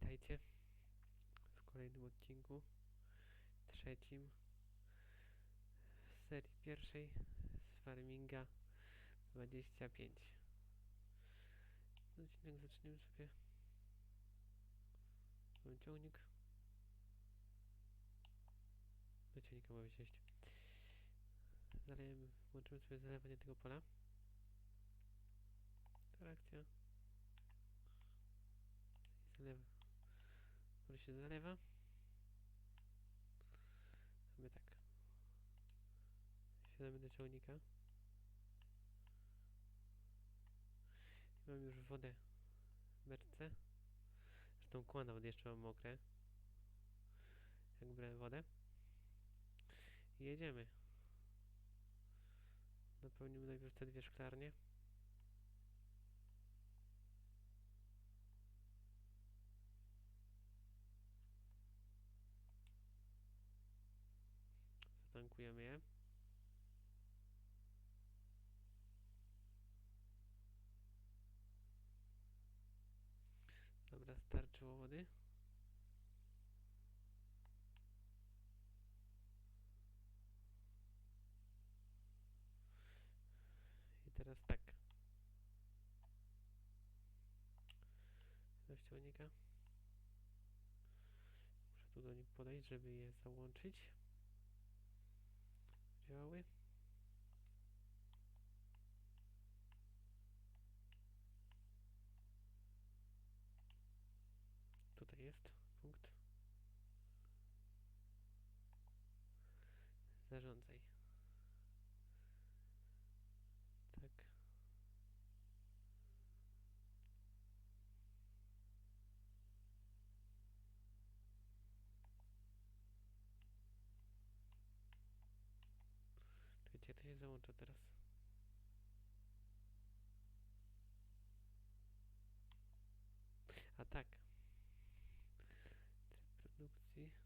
Witajcie w kolejnym odcinku, trzecim z serii pierwszej z Farminga 25. Odcinek zaczniemy sobie. Mam ciągnik. Do mogę wziąć. Zalejemy, włączymy sobie zalewanie tego pola. Trakcja. I Pole się zalewa. Mamy tak. Wsiadamy do ciągnika. I mam już wodę w beczce. Zresztą kłana od jeszcze mam mokre. Jak brałem wodę. I jedziemy. Napełnimy najpierw te dwie szklarnie. Zatankujemy je. Dobra, starczyło wody. I teraz tak. Do ściągnika. Muszę tu do nich podejść, żeby je załączyć. Działały. Tutaj jest punkt. Zarządzaj. Tak. Czekajcie, to się załącza teraz. A tak. Produkcji.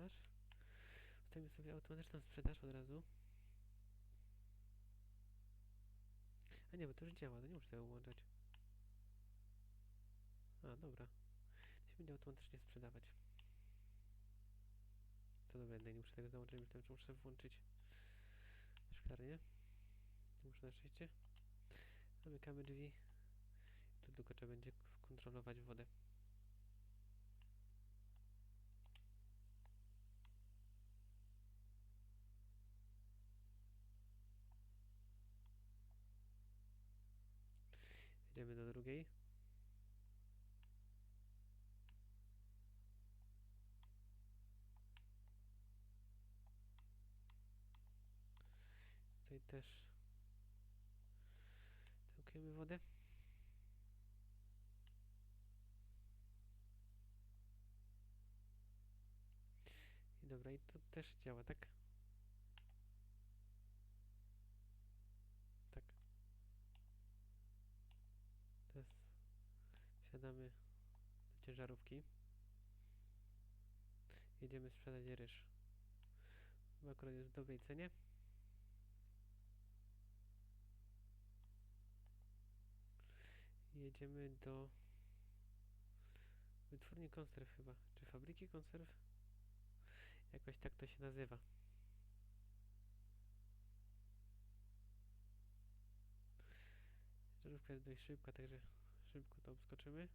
Sprzedaż. Ustawimy sobie automatyczną sprzedaż od razu. A nie, bo to już działa, to nie muszę tego włączać. A, dobra. To się będzie automatycznie sprzedawać. To dobra, nie muszę tego załączyć, myślałem, że muszę włączyć szklarnię. Muszę na szczęście. Zamykamy drzwi. Tu tylko trzeba będzie kontrolować wodę. Jedziemy do drugiej. Tutaj też tankujemy wodę. I dobra, i to też działa? Tak. Teraz wsiadamy do ciężarówki. Jedziemy sprzedać ryż. Bo akurat jest w dobrej cenie. Jedziemy do wytwórni konserw chyba, czy fabryki konserw? Jakoś tak to się nazywa. Żarówka jest dość szybka, także szybko to obskoczymy.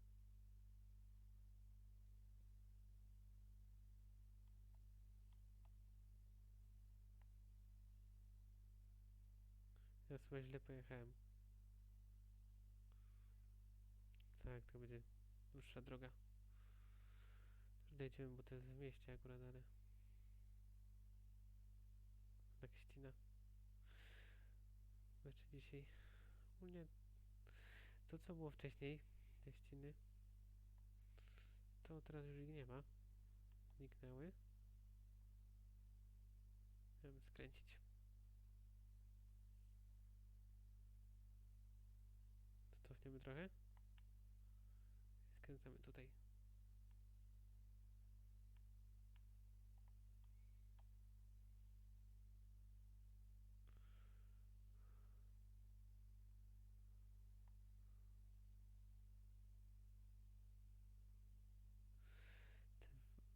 Ja chyba źle pojechałem. Tak, to będzie dłuższa droga. Dojdziemy, bo to jest w mieście akurat, ale... Tak ścina. Znaczy dzisiaj... Ogólnie... To co było wcześniej, te ściny... To teraz już ich nie ma. Zniknęły. Chciałem skręcić. Cofniemy trochę. Skręcamy tutaj.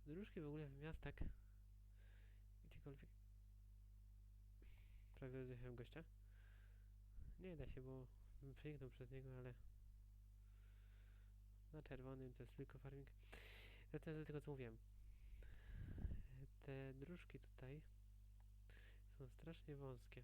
Dróżki w ogóle w miastach, gdziekolwiek... Prawie odjechałem gościa. Nie da się, bo bym przeniknął przez niego, ale... Na czerwonym to jest tylko farming. Wracając do tego, co mówiłem. Te dróżki tutaj są strasznie wąskie.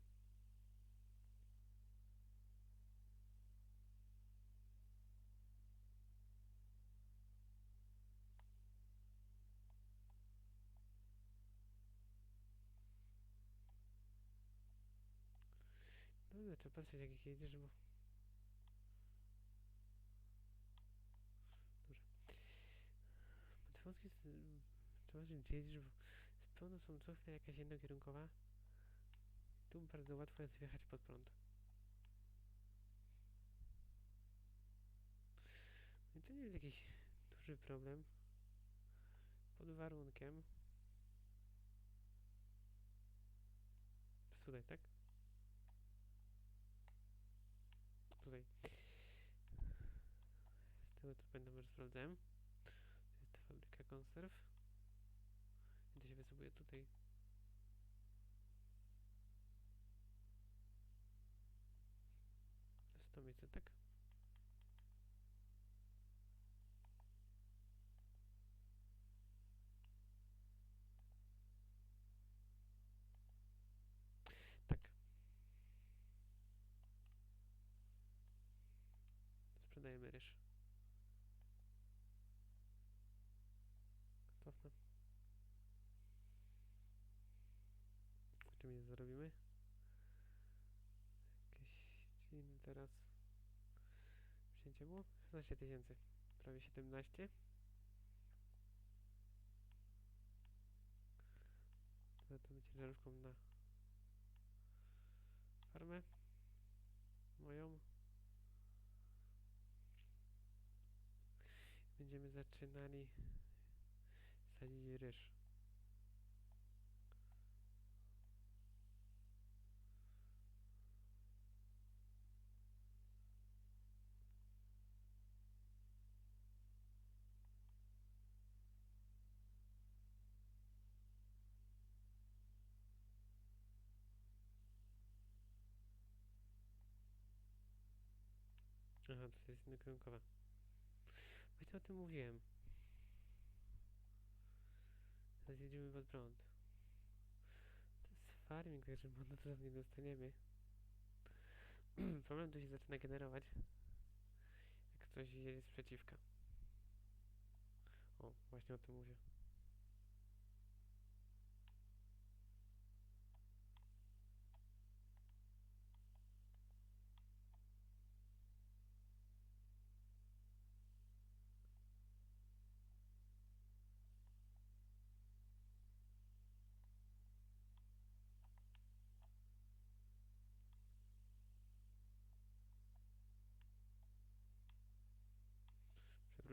No ale trzeba patrzeć jak jedziesz, bo... Dobrze. Trzeba patrzeć gdzie jedziesz, bo z prądu są co chwilę jakaś jednokierunkowa. Tu bardzo łatwo jest wjechać pod prąd. I to nie jest jakiś duży problem. Pod warunkiem... Tutaj, tak? Tutaj. Z tego co pamiętam, że sprawdzałem. To jest ta fabryka konserw. I to się wysługuje tutaj. To jest to miejsce? Tak. Ryż. Cofnę. Czym je zarobimy? Jakieś dziwne teraz. Przyjęcie było? 16 tysięcy. Prawie 17. Lecimy ciężarówką na farmę moją. Będziemy zaczynali sadzić ryż. Aha, to jest jednokierunkowa. Właśnie o tym mówiłem. Teraz jedziemy pod prąd. To jest farming, także mono to nie dostaniemy. Problem tu się zaczyna generować. Jak ktoś jedzie z przeciwka. O, właśnie o tym mówię.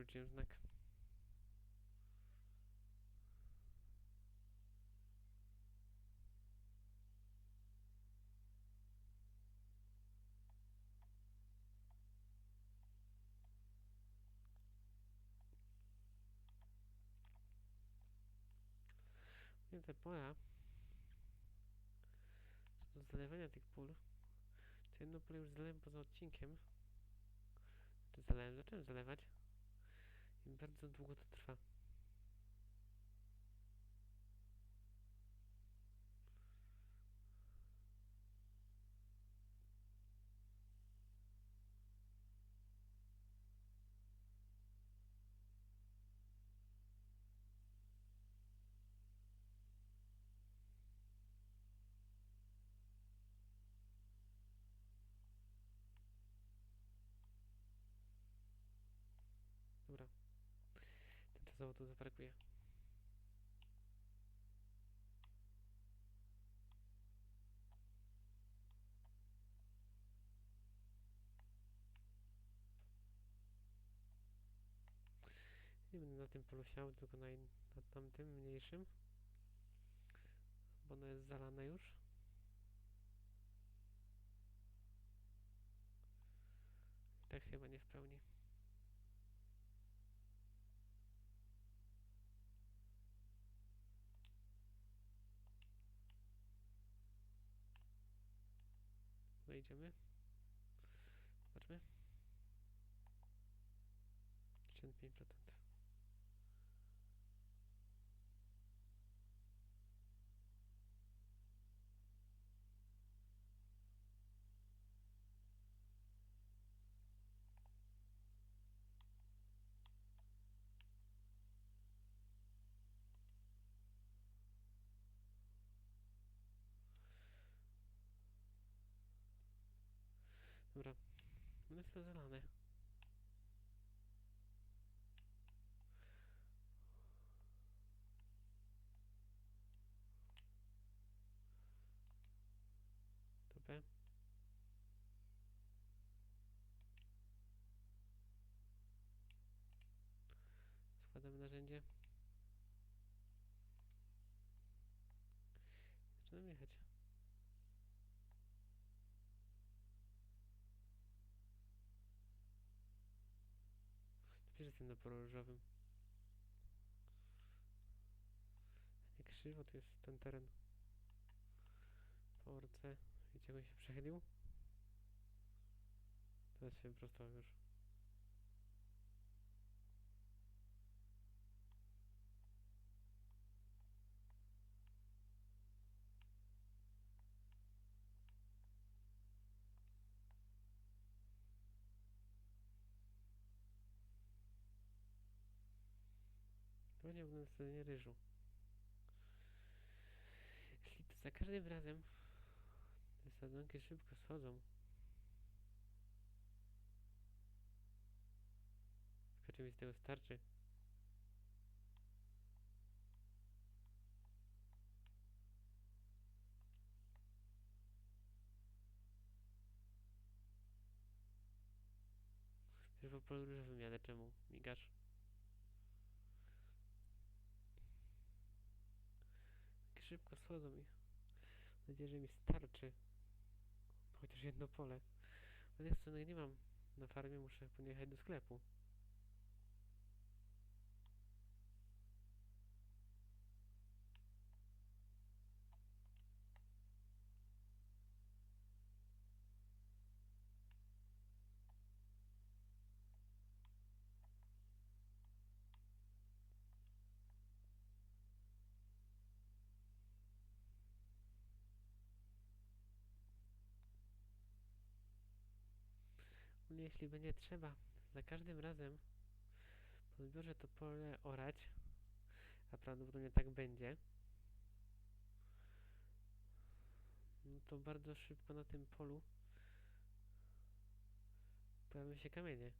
Przewróciłem znak. Nie, te pola. Do zalewania tych pól. To jedno pole już zalewam poza odcinkiem. Czy zalewałem, zacząłem zalewać bardzo długo to trwa Tymczasowo tu zaparkuję. Nie będę na tym polu siał, tylko na, na tamtym mniejszym. Bo ono jest zalane już. Tak chyba nie w pełni. Idziemy. Zobaczmy. 65%. Dobra. Są zalane. Dobra. Składamy narzędzie. Jestem na polu różowym. Jak krzywo to jest ten teren. Po orce. Widzicie, jak on się przechylił? Teraz się wyprostował już. W sadzenie ryżu. Jeśli to za każdym razem te sadzonki szybko schodzą. Tylko mi z tego starczy? Już po polu ryżowym jadę, czemu? Migasz? Szybko schodzą i mam nadzieję, że mi starczy. Chociaż jedno pole. Ale jest co, no nie mam na farmie, muszę pojechać do sklepu. Ogólnie jeśli będzie trzeba za każdym razem po zbiorze to pole orać, a prawdopodobnie tak będzie, no to bardzo szybko na tym polu pojawią się kamienie.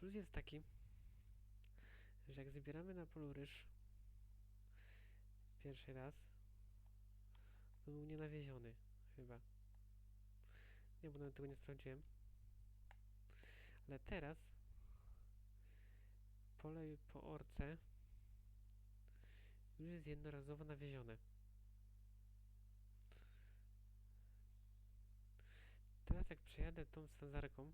Plus jest taki, że jak zbieramy na polu ryż pierwszy raz, to był nienawieziony chyba. Nie, bo nawet tego nie sprawdziłem. Ale teraz pole po orce już jest jednorazowo nawiezione. Teraz jak przejadę tą sanzarką,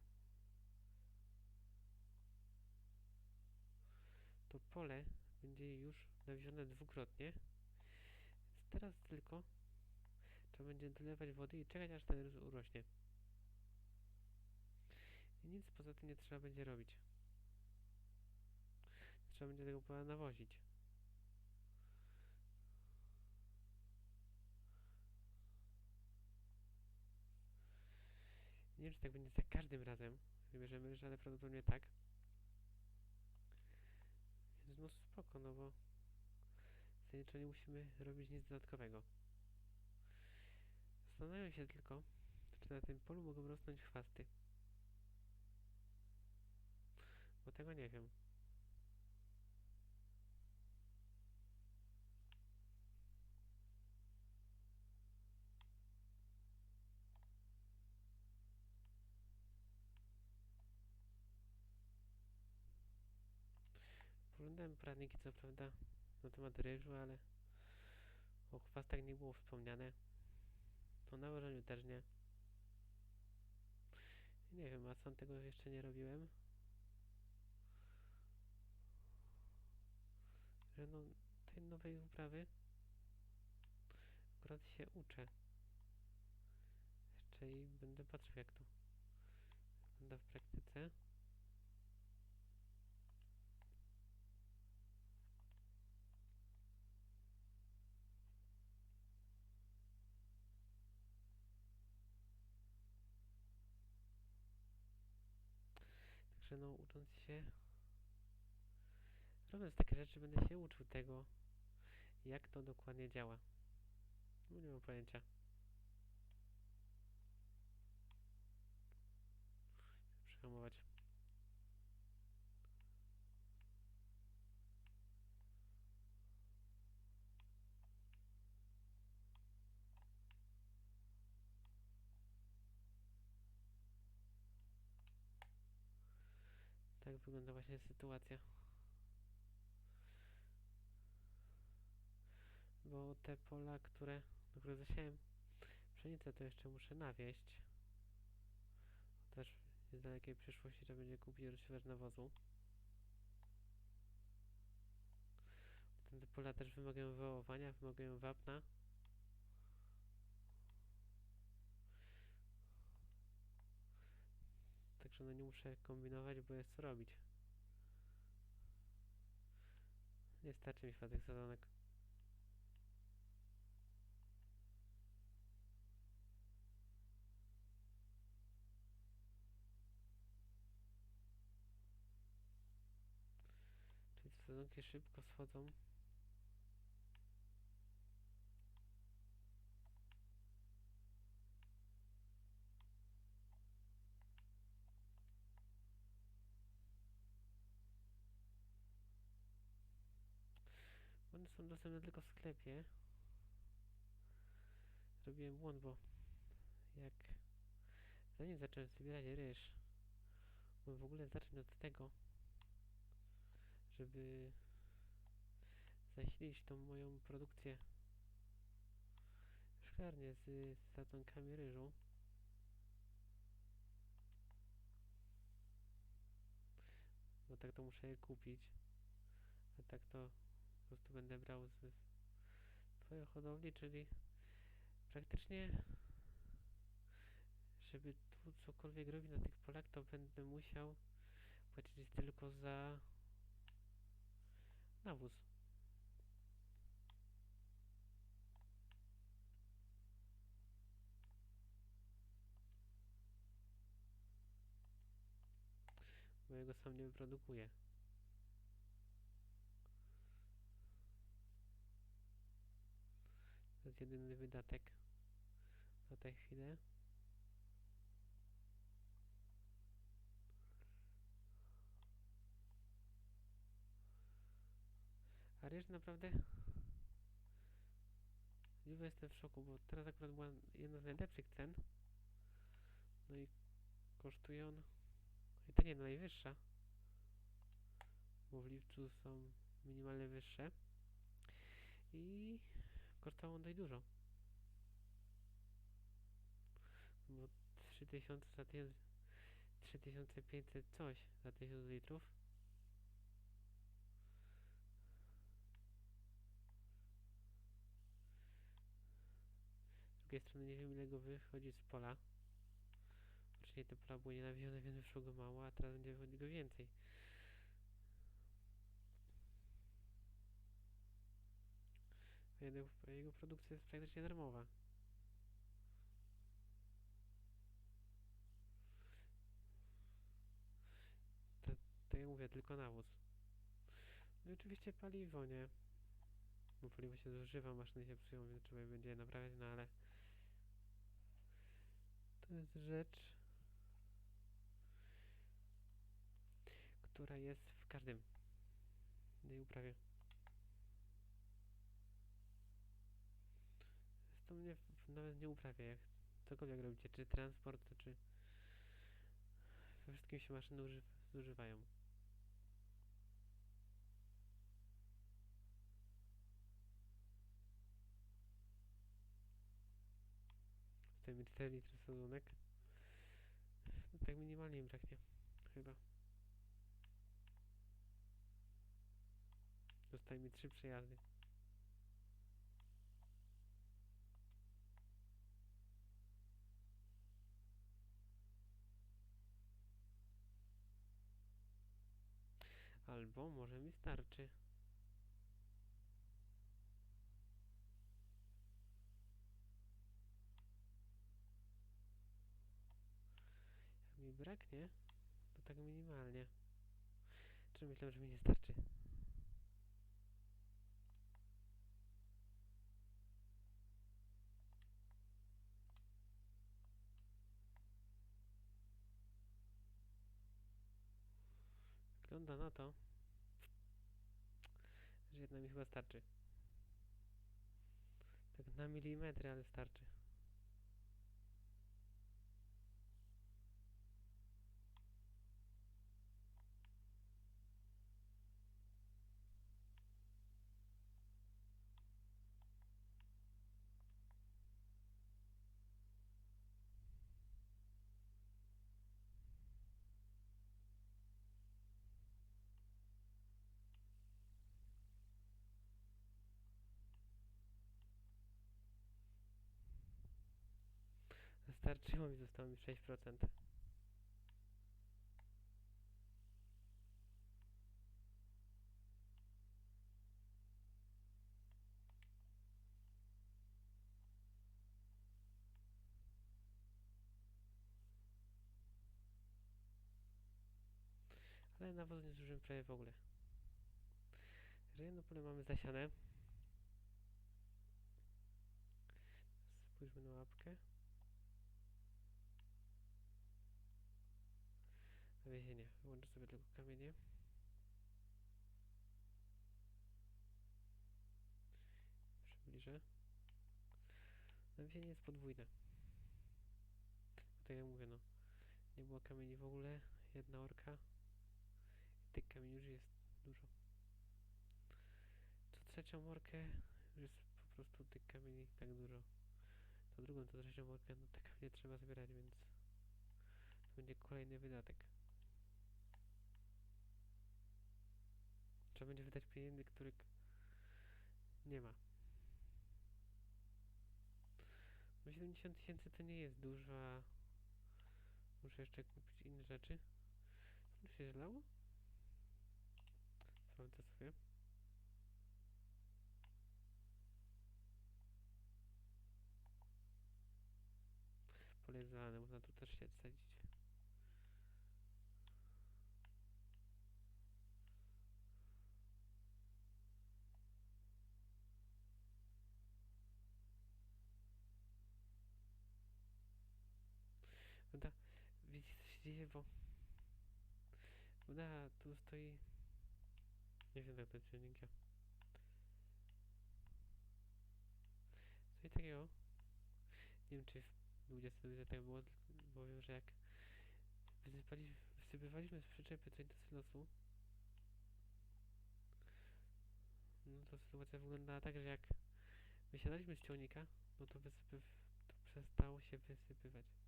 to pole będzie już nawiezione dwukrotnie. Teraz tylko trzeba będzie dolewać wody i czekać aż ten ryż urośnie. I nic poza tym nie trzeba będzie robić. Trzeba będzie tego pola nawozić. Nie wiem, czy tak będzie za każdym razem. Wybierzemy ryż, ale prawdopodobnie tak. No spoko, no bo zasadniczo nie musimy robić nic dodatkowego. Zastanawiam się tylko, czy na tym polu mogą rosnąć chwasty. Bo tego nie wiem. Oglądałem poradniki, co prawda, na temat ryżu, ale o chwastach nie było wspomniane. O nałożeniu też nie. Nie wiem, a sam tego jeszcze nie robiłem. Że no, tej nowej uprawy akurat się uczę. Jeszcze i będę patrzył jak to wygląda w praktyce. No ucząc się, robiąc takie rzeczy będę się uczył tego, jak to dokładnie działa. No nie mam pojęcia. Przehamować. Tak wygląda właśnie sytuacja. Bo te pola, które, na które zasiałem pszenicę, to jeszcze muszę nawieść. Też jest w dalekiej przyszłości, trzeba będzie kupić rozsiewacz nawozu. Te pola też wymagają wołowania, wymagają wapna. Także no nie muszę kombinować, bo jest co robić. Nie starczy mi chyba tych sadzonek. Czyli te sadzonki szybko schodzą. Są dostępne tylko w sklepie. Zrobiłem błąd, bo jak zanim zacząłem zbierać ryż, byłem w ogóle zacząć od tego, żeby zasilić tą moją produkcję szklarnię z sadzonkami ryżu. No tak to muszę je kupić. A tak to po prostu będę brał z twojej hodowli, czyli praktycznie żeby tu cokolwiek robić na tych polach, to będę musiał płacić tylko za nawóz. Bo ja go sam nie wyprodukuję. Jest jedyny wydatek na tę chwilę. A ryż naprawdę Niby jestem w szoku, bo teraz akurat była jedna z najlepszych cen. No i kosztuje on i to nie najwyższa. Bo w lipcu są minimalnie wyższe. I kosztował on dość dużo. Bo 3000 za 1000 3500 coś za 1000 litrów. Z drugiej strony nie wiem ile go wychodzi z pola. Wcześniej te pola były nienawiedzone, więc wyszło go mało, a teraz będzie wychodzić go więcej. Jego, jego produkcja jest praktycznie darmowa. To, tak jak mówię, tylko nawóz. No i oczywiście paliwo, nie? Bo paliwo się zużywa, maszyny się psują, więc trzeba je będzie je naprawiać, no ale to jest rzecz, która jest w każdym tej uprawie. to mnie nawet nie uprawia, jak cokolwiek robicie, czy transport, czy we wszystkim się maszyny uży zużywają. Tutaj mi 4 litry sadzonek. No tak minimalnie im braknie, chyba. Zostaje mi 3 przejazdy. Albo może mi starczy. Jak mi braknie, to tak minimalnie. Czy myślę, że mi nie starczy? Wygląda na to, że jedna mi chyba starczy. Tak na milimetry, ale starczy. Starczyło mi, zostało mi 6%. Ale nawóz nie zużyłem prawie w ogóle. Jedno pole mamy zasiane. Spójrzmy na łapkę. Nawiezienie. Wyłączę sobie tylko kamienie. Przybliżę. Nawiezienie jest podwójne. Tak jak mówię, no. Nie było kamieni w ogóle. Jedna orka. I tych kamieni już jest dużo. Co trzecią orkę już jest po prostu tych kamieni tak dużo. Co drugą, co trzecią orkę, no te kamienie trzeba zbierać, więc to będzie kolejny wydatek. Trzeba będzie wydać pieniędzy, których nie ma. No 70 tysięcy to nie jest dużo, muszę jeszcze kupić inne rzeczy. Tu się zlało? Sprawdzę sobie. Pole zalane, można tu też się sadzić. Woda, bo woda tu stoi, nie wiem jak jest silnika. Stoi takiego, nie wiem czy w 20 tak było, wiem, że jak wysypywaliśmy z przyczepy coś do silosu, no to sytuacja wyglądała tak, że jak wysiadaliśmy z ciągnika, no to wysypyw, to przestało się wysypywać.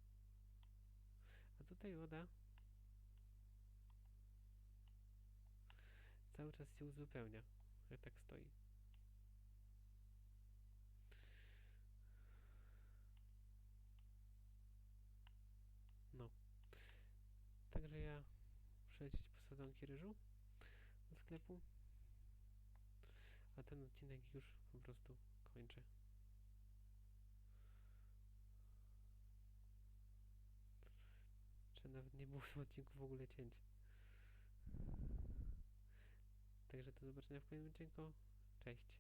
Tutaj woda cały czas się uzupełnia, jak tak stoi. No. Także ja muszę po sadzonki ryżu do sklepu. A ten odcinek już po prostu kończę. Czy nawet nie było w tym odcinku w ogóle cięć. Także do zobaczenia w kolejnym odcinku. Cześć.